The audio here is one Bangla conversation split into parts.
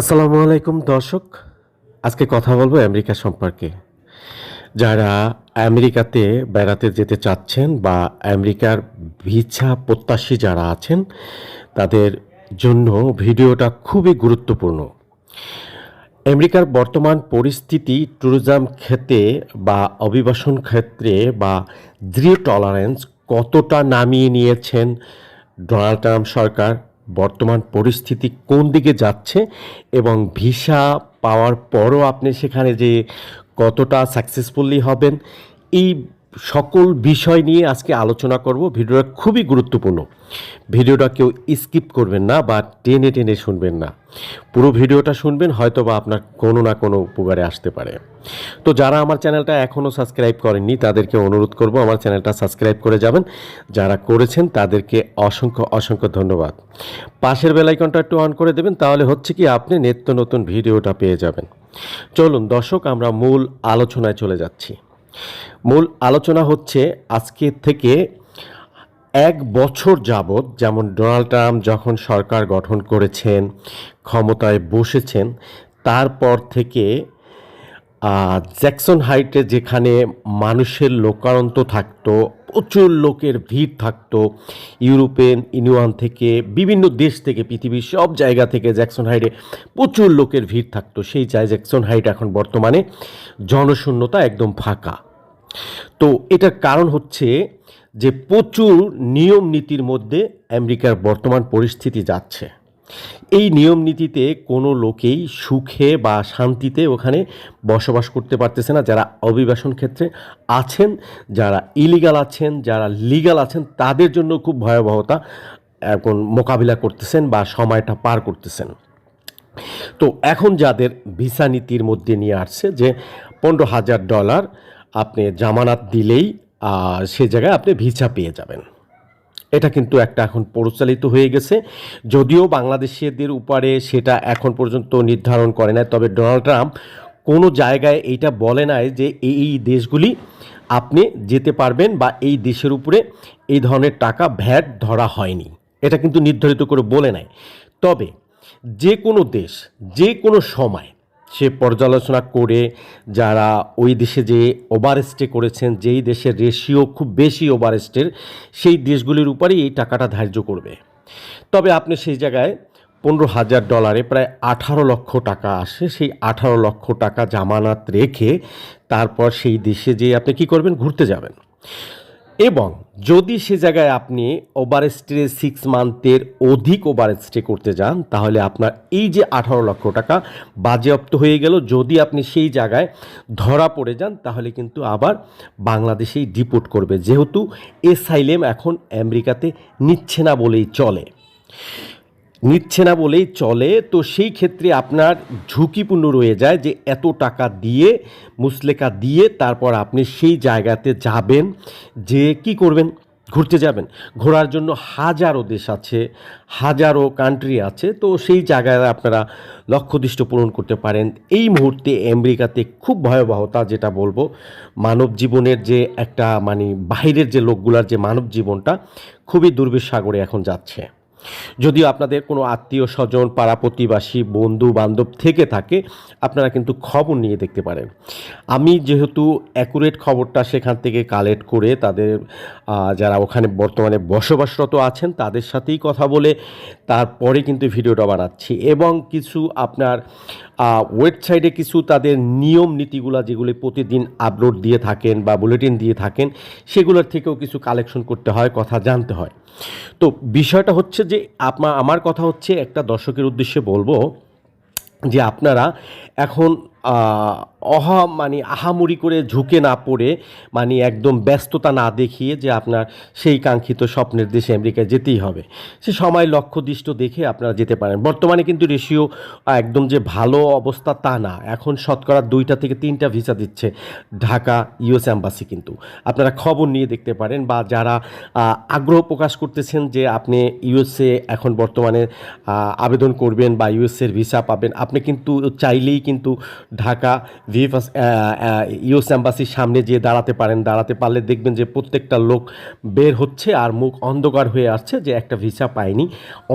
আসসালামু আলাইকুম, দর্শক। আজকে কথা বলব আমেরিকা সম্পর্কে। যারা আমেরিকাতে বেড়াতে যেতে চাচ্ছেন বা আমেরিকার ভিসা প্রত্যাশী যারা আছেন, তাদের জন্য ভিডিওটা খুবই গুরুত্বপূর্ণ। আমেরিকার বর্তমান পরিস্থিতি ট্যুরিজম ক্ষেত্রে বা অভিবাসন ক্ষেত্রে বা দৃঢ় টলারেন্স কতটা নামিয়ে নিয়েছেন ডোনাল্ড ট্রাম্প সরকার বর্তমান পরিস্থিতি কোন দিকে যাচ্ছে এবং ভিসা পাওয়ার পরও আপনি সেখানে যে কতটা সাকসেসফুলি হবেন, এই সকল বিষয় নিয়ে আজকে আলোচনা করব। ভিডিওটা খুবই গুরুত্বপূর্ণ। ভিডিওটা কেউ স্কিপ করবেন না বা টেনে টেনে শুনবেন না। পুরো ভিডিওটা শুনবেন হয়তো বা আপনার কোনো না কোনো উপকারে আসতে পারে। তো যারা আমার চ্যানেলটা এখনও সাবস্ক্রাইব করেননি, তাদেরকে অনুরোধ করব, আমার চ্যানেলটা সাবস্ক্রাইব করে যাবেন। যারা করেছেন, তাদেরকে অসংখ্য অসংখ্য ধন্যবাদ। পাশের বেলাইকনটা একটু অন করে দেবেন, তাহলে হচ্ছে কি আপনি নিত্য নতুন ভিডিওটা পেয়ে যাবেন। চলুন দর্শক, আমরা মূল আলোচনায় চলে যাচ্ছি। মূল আলোচনা হচ্ছে আজকে থেকে এক বছর যাবৎ যেমন ডোনাল্ড ট্রাম্প যখন সরকার গঠন করেছেন, ক্ষমতায় বসেছেন, তারপর থেকে জ্যাকসন হাইটে যেখানে মানুষের লোকারন্ত থাকতো প্রচুর লোকের ভিড় থাকতো। ইউরোপিয়ান ইউনিয়ন থেকে, বিভিন্ন দেশ থেকে, পৃথিবীর সব জায়গা থেকে জ্যাকসন হাইটে প্রচুর লোকের ভিড় থাকতো। সেই জায়, জ্যাকসন হাইট এখন বর্তমানে জনশূন্যতা একদম ফাঁকা। তো এটার কারণ হচ্ছে যে প্রচুর নিয়ম নীতির মধ্যে আমেরিকার বর্তমান পরিস্থিতি যাচ্ছে। এই নিয়ম নীতিতে কোনো লোকেই সুখে বা শান্তিতে ওখানে বসবাস করতে পারতেছে না। যারা অভিবাসন ক্ষেত্রে আছেন, যারা ইলিগাল আছেন, যারা লিগাল আছেন, তাদের জন্য খুব ভয়াবহতা এখন মোকাবিলা করতেছেন বা সময়টা পার করতেছেন। তো এখন যাদের ভিসা নীতির মধ্যে নিয়ে আসছে যে পনেরো হাজার ডলার আপনি জামানাত দিলেই সে জায়গায় আপনি ভিসা পেয়ে যাবেন। এটা কিন্তু একটা এখন প্রচলিত হয়ে গেছে। যদিও বাংলাদেশিদের উপরে সেটা এখন পর্যন্ত নির্ধারণ করে না তবে ডোনাল্ড ট্রাম্প কোনো জায়গায় এইটা বলে নাই যে এই এই দেশগুলি আপনি যেতে পারবেন বা এই দেশের উপরে এই ধরনের টাকা ভ্যাট ধরা হয়নি। এটা কিন্তু নির্ধারিত করে বলে নাই। তবে যে কোনো দেশ, যে কোনো সময় সে পর্যালোচনা করে যারা ওই দেশে যে ওভারস্টে করেছেন, যেই দেশের রেশিও খুব বেশি ওভারস্টের সেই দেশগুলির উপরেই এই টাকাটা ধার্য করবে। তবে আপনি সেই জায়গায় পনেরো হাজার ডলারে প্রায় আঠারো লক্ষ টাকা আসে। সেই আঠারো লক্ষ টাকা জামানাত রেখে তারপর সেই দেশে যেয়ে আপনি কি করবেন? ঘুরতে যাবেন। এবং যদি সে জায়গায় আপনি ওভার স্টে সিক্স মান্থের অধিক ওভার স্টে করতে যান, তাহলে আপনার এই যে আঠারো লক্ষ টাকা বাজেয়াপ্ত হয়ে গেল। যদি আপনি সেই জায়গায় ধরা পড়ে যান, তাহলে কিন্তু আবার বাংলাদেশেই ডিপোর্ট করবে। যেহেতু এসাইলেম এখন আমেরিকাতে নিচ্ছে না বলেই চলে। নিচ্ছে না বলেই চলে। তো সেই ক্ষেত্রে আপনার ঝুঁকিপূর্ণ রয়ে যায় যে এত টাকা দিয়ে, মুসলেকা দিয়ে তারপর আপনি সেই জায়গাতে যাবেন যে কি করবেন? ঘুরতে যাবেন। ঘোরার জন্য হাজারো দেশ আছে, হাজারো কান্ট্রি আছে। তো সেই জায়গায় আপনারা লক্ষ্যদৃষ্ট পূরণ করতে পারেন। এই মুহূর্তে আমেরিকাতে খুব ভয়াবহতা যেটা বলব, মানব জীবনের যে একটা মানে বাইরের যে লোকগুলার যে মানব জীবনটা, খুবই দুর্বিষসাগরে এখন যাচ্ছে। যদিও আপনাদের কোনো আত্মীয় স্বজন পাড়া প্রতিবাসী বন্ধু বান্ধব থেকে থাকে, আপনারা কিন্তু খবর নিয়ে দেখতে পারেন। আমি যেহেতু অ্যাকুরেট খবরটা সেখান থেকে কালেক্ট করে তাদের যারা ওখানে বর্তমানে বসবাসরত আছেন তাদের সাথেই কথা বলে তারপরে কিন্তু ভিডিওটা বানাচ্ছি এবং কিছু আপনার ওয়েবসাইটে কিছু তাদের নিয়ম নীতিগুলো যেগুলি প্রতিদিন আপলোড দিয়ে থাকেন বা বুলেটিন দিয়ে থাকেন, সেগুলোর থেকেও কিছু কালেকশন করতে হয়, কথা জানতে হয়। তো বিষয়টা হচ্ছে যে আপনা আমার কথা হচ্ছে একটা দর্শকের উদ্দেশ্যে বলব যে আপনারা এখন অহা মানে আহামুরি করে ঝুঁকে না পড়ে মানে একদম ব্যস্ততা না দেখিয়ে যে আপনার সেই কাঙ্ক্ষিত স্বপ্নের দেশে আমেরিকায় যেতেই হবে। সে সময় লক্ষ্যদৃষ্ট দেখে আপনারা যেতে পারেন। বর্তমানে কিন্তু রেশিও একদম যে ভালো অবস্থা তা না। এখন শতকরা দুইটা থেকে তিনটা ভিসা দিচ্ছে ঢাকা ইউএস অ্যাম্বাসি কিন্তু। আপনারা খবর নিয়ে দেখতে পারেন বা যারা আগ্রহ প্রকাশ করতেছেন যে আপনি ইউএসএ এখন বর্তমানে আবেদন করবেন বা ইউএসএর ভিসা পাবেন, আপনি কিন্তু চাইলেই কিন্তু ঢাকা ভিএফএস ইউএস অ্যাম্বাসির সামনে যেয়ে দাঁড়াতে পারেন, দাঁড়াতে পারলে দেখবেন যে প্রত্যেকটা লোক বের হচ্ছে আর মুখ অন্ধকার হয়ে আসছে যে একটা ভিসা পায়নি।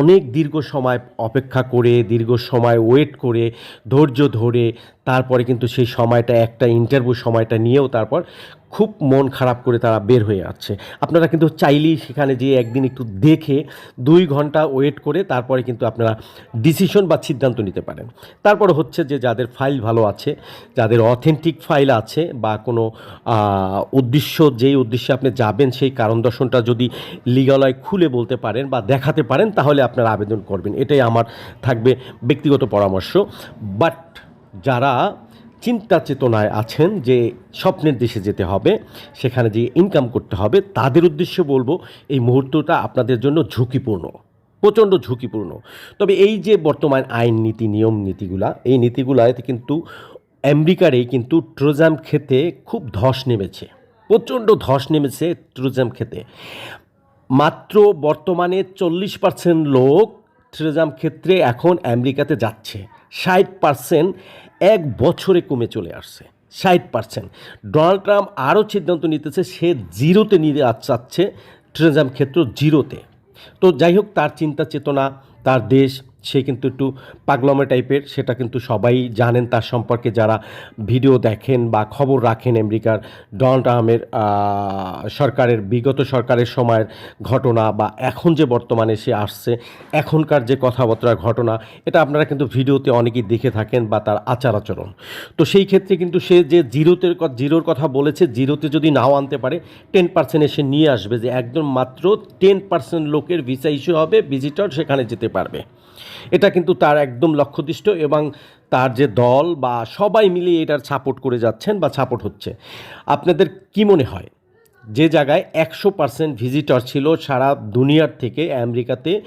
অনেক দীর্ঘ সময় অপেক্ষা করে, দীর্ঘ সময় ওয়েট করে, ধৈর্য ধরে, তারপরে কিন্তু সেই সময়টা, একটা ইন্টারভিউ সময়টা নিয়েও তারপর খুব মন খারাপ করে তারা বের হয়ে আসছে। আপনারা কিন্তু চাইলেই সেখানে যেয়ে একদিন একটু দেখে দুই ঘণ্টা ওয়েট করে তারপরে কিন্তু আপনারা ডিসিশন বা সিদ্ধান্ত নিতে পারেন। তারপরে হচ্ছে যে যাদের ফাইল ভালো আছে, যাদের অথেন্টিক ফাইল আছে বা কোনো উদ্দেশ্য, যেই উদ্দেশ্যে আপনি যাবেন সেই কারণ দর্শনটা যদি লিগালয় খুলে বলতে পারেন বা দেখাতে পারেন, তাহলে আপনারা আবেদন করবেন। এটাই আমার থাকবে ব্যক্তিগত পরামর্শ। বাট যারা চিন্তা চেতনায় আছেন যে স্বপ্নের দেশে যেতে হবে, সেখানে যে ইনকাম করতে হবে, তাদের উদ্দেশ্যে বলব এই মুহূর্তটা আপনাদের জন্য ঝুঁকিপূর্ণ, প্রচণ্ড ঝুঁকিপূর্ণ। তবে এই যে বর্তমান আইন নীতি, নিয়ম নীতিগুলা, এই নীতিগুলাতে কিন্তু আমেরিকারে কিন্তু ট্রোজাম খেতে খুব ধস নেমেছে, প্রচণ্ড ধস নেমেছে ট্রোজাম খেতে। মাত্র বর্তমানে চল্লিশ পার্সেন্ট লোক ট্রেজাম ক্ষেত্রে এখন আমেরিকাতে যাচ্ছে, ষাট পার্সেন্ট এক বছরে কমে চলে আসছে, ষাট পার্সেন্ট ডোনাল্ড ট্রাম্প আরও সিদ্ধান্ত নিতেছে, সে জিরোতে নিতে চাচ্ছে, ট্রেজাম ক্ষেত্র জিরোতে। তো যাই হোক, তার চিন্তা চেতনা তার দেশ সে কিন্তু একটু পাগলমে টাইপের, সেটা কিন্তু সবাই জানেন। তার সম্পর্কে যারা ভিডিও দেখেন বা খবর রাখেন আমেরিকার ডোনাল্ড ট্রাম্পের সরকারের, বিগত সরকারের সময়ের ঘটনা বা এখন যে বর্তমানে সে আসছে, এখনকার যে কথাবার্তার ঘটনা, এটা আপনারা কিন্তু ভিডিওতে অনেকেই দেখে থাকেন বা তার আচার আচরণ। তো সেই ক্ষেত্রে কিন্তু সে যে জিরোতে জিরোর কথা বলেছে, জিরোতে যদি নাও আনতে পারে, টেন পার্সেন্ট এসে নিয়ে আসবে যে একদম মাত্র টেন পার্সেন্ট লোকের ভিসা ইস্যু হবে, ভিজিটর সেখানে যেতে পারবে। এটা কিন্তু তার একদম লক্ষ্যদিষ্ট এবং তার যে দল বা সবাই মিলে এটার সাপোর্ট করে যাচ্ছেন বা সাপোর্ট হচ্ছে। আপনাদের কি মনে হয়? যে জায়গায় একশো পার্সেন্ট ভিজিটর ছিল সারা দুনিয়ার থেকে, আমেরিকাতে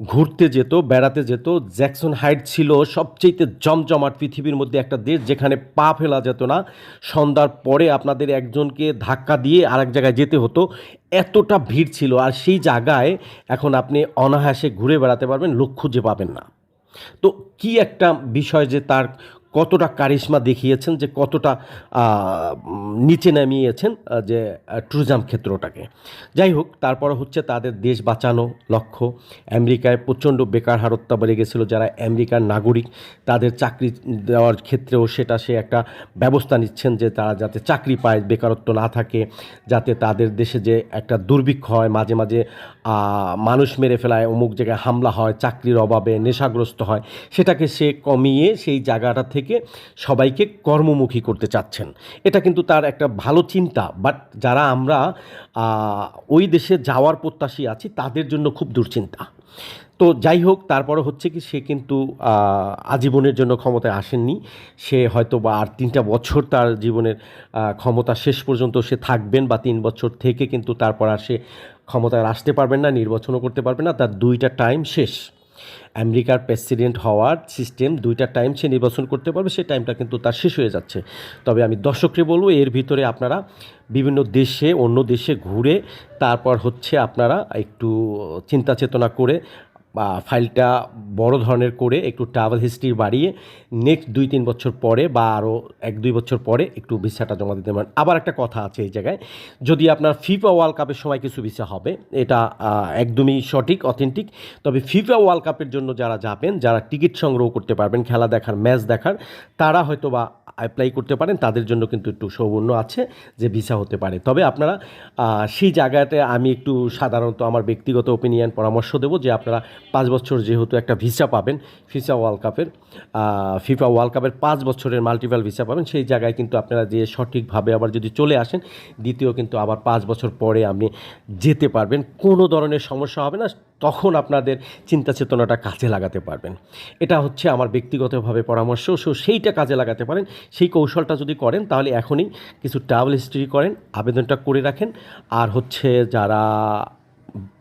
ঘুরতে যেত, বেড়াতে যেত। জ্যাকসন হাইট ছিল সবচেয়ে জমজমাট পৃথিবীর মধ্যে একটা দেশ যেখানে পা ফেলা যেত না। সন্ধ্যার পরে আপনাদের একজনকে ধাক্কা দিয়ে আরেক জায়গায় যেতে হতো। এতটা ভিড় ছিল আর সেই জায়গায় এখন আপনি অনাহাসে ঘুরে বেড়াতে পারবেন লক্ষ্য যে পাবেন না। তো কি একটা বিষয় যে তার কতটা কারিশমা দেখিয়েছেন, যে কতটা নিচে নামিয়েছেন যে ট্যুরিজম ক্ষেত্রটাকে। যাই হোক, তারপর হচ্ছে তাদের দেশ বাঁচানো লক্ষ্য। আমেরিকায় প্রচণ্ড বেকার হারত্বা বেড়ে গেছিল, যারা আমেরিকার নাগরিক, তাদের চাকরি দেওয়ার ক্ষেত্রেও সেটা সে একটা ব্যবস্থা নিচ্ছেন, যে তারা যাতে চাকরি পায়, বেকারত্ব না থাকে, যাতে তাদের দেশে যে একটা দুর্ভিক্ষ হয়, মাঝে মাঝে মানুষ মেরে ফেলায়, অমুক জায়গায় হামলা হয়, চাকরির অভাবে নেশাগ্রস্ত হয়, সেটাকে সে কমিয়ে সেই জায়গাটা থেকে সবাইকে কর্মমুখী করতে চাচ্ছেন। এটা কিন্তু তার একটা ভালো চিন্তা বাট যারা আমরা ওই দেশে যাওয়ার প্রত্যাশী আছি, তাদের জন্য খুব দুশ্চিন্তা। তো যাই হোক, তারপরে হচ্ছে কি, সে কিন্তু আজীবনের জন্য ক্ষমতায় আসেননি। সে হয়তো বা আর তিনটা বছর তার জীবনের ক্ষমতা শেষ পর্যন্ত সে থাকবেন বা তিন বছর থেকে কিন্তু তারপর আর সে ক্ষমতায় আসতে পারবেন না, নির্বাচনও করতে পারবেন না। তার দুইটা টাইম শেষ। আমেরিকার প্রেসিডেন্ট হওয়ার সিস্টেম দুইটা টাইম সে নির্বাচন করতে পারবে, সেই টাইমটা কিন্তু তার শেষ হয়ে যাচ্ছে। তবে আমি দর্শককে বলব, এর ভিতরে আপনারা বিভিন্ন দেশে, অন্য দেশে ঘুরে, তারপর হচ্ছে আপনারা একটু চিন্তা চেতনা করে ফাইলটা বড় ধরনের করে একটু ট্রাভেল হিস্ট্রি বাড়িয়ে নেক্সট দুই তিন বছর পরে বা আরও এক দুই বছর পরে একটু ভিসাটা জমা দিতে পারেন। আবার একটা কথা আছে এই জায়গায়, যদি আপনার ফিফা ওয়ার্ল্ড কাপের সময় কিছু ভিসা হবে, এটা একদমই সঠিক অথেন্টিক তবে ফিফা ওয়ার্ল্ড কাপের জন্য যারা যাবেন, যারা টিকিট সংগ্রহ করতে পারবেন, খেলা দেখার ম্যাচ দেখার, তারা হয়তো বা অ্যাপ্লাই করতে পারেন, তাদের জন্য কিন্তু একটু সৌবর্ণ আছে যে ভিসা হতে পারে। তবে আপনারা সেই জায়গাতে আমি একটু সাধারণত আমার ব্যক্তিগত ওপিনিয়ন পরামর্শ দেবো যে আপনারা পাঁচ বছর যেহেতু একটা ভিসা পাবেন ফিফা ওয়ার্ল্ড কাপের ফিফা ওয়ার্ল্ড কাপের পাঁচ বছরের মাল্টিপাল ভিসা পাবেন, সেই জায়গায় কিন্তু আপনারা যে সঠিকভাবে আবার যদি চলে আসেন, দ্বিতীয় কিন্তু আবার পাঁচ বছর পরে আপনি যেতে পারবেন। কোনো ধরনের সমস্যা হবে না তখন আপনাদের চিন্তা চেতনাটা কাজে লাগাতে পারবেন। এটা হচ্ছে আমার ব্যক্তিগতভাবে পরামর্শ, সো সেইটা কাজে লাগাতে পারেন। সেই কৌশলটা যদি করেন, তাহলে এখনই কিছু ট্রাভেল হিস্ট্রি করেন, আবেদনটা করে রাখেন। আর হচ্ছে যারা,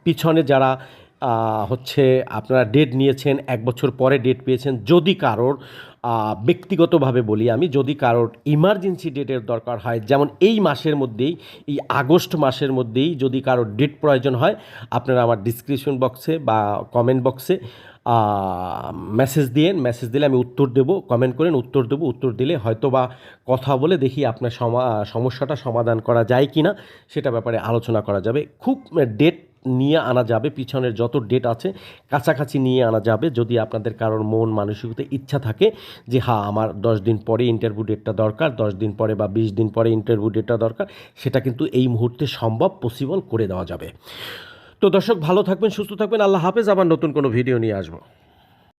পিছনে যারা হচ্ছে আপনারা ডেট নিয়েছেন, এক বছর পরে ডেট পেয়েছেন, যদি কারোর ব্যক্তিগতভাবে বলি আমি, যদি কারোর ইমার্জেন্সি ডেটের দরকার হয়, যেমন এই মাসের মধ্যেই, এই আগস্ট মাসের মধ্যেই যদি কারোর ডেট প্রয়োজন হয়, আপনারা আমার ডিসক্রিপশন বক্সে বা কমেন্ট বক্সে মেসেজ দিয়েন মেসেজ দিলে আমি উত্তর দেব কমেন্ট করেন উত্তর দেব, উত্তর দিলে হয়তো বা কথা বলে দেখি আপনার সমা- সমস্যাটা সমাধান করা যায় কি না সেটা ব্যাপারে আলোচনা করা যাবে। খুব ডেট নিয়ে আনা যাবে, পিছনের যত ডেট আছে, কাছাকাছি নিয়ে আনা যাবে। যদি আপনাদের কারোর মন, মানসিকতা ইচ্ছা থাকে যে হ্যাঁ আমার দশ দিন পরে ইন্টারভিউ ডেটটা দরকার, দশ দিন পরে বা বিশ দিন পরে ইন্টারভিউ ডেটটা দরকার, সেটা কিন্তু এই মুহূর্তে সম্ভব পসিবল করে দেওয়া যাবে। তো দর্শক, ভালো থাকবেন, সুস্থ থাকবেন। আল্লাহ হাফেজ। আবার নতুন কোনো ভিডিও নিয়ে আসব।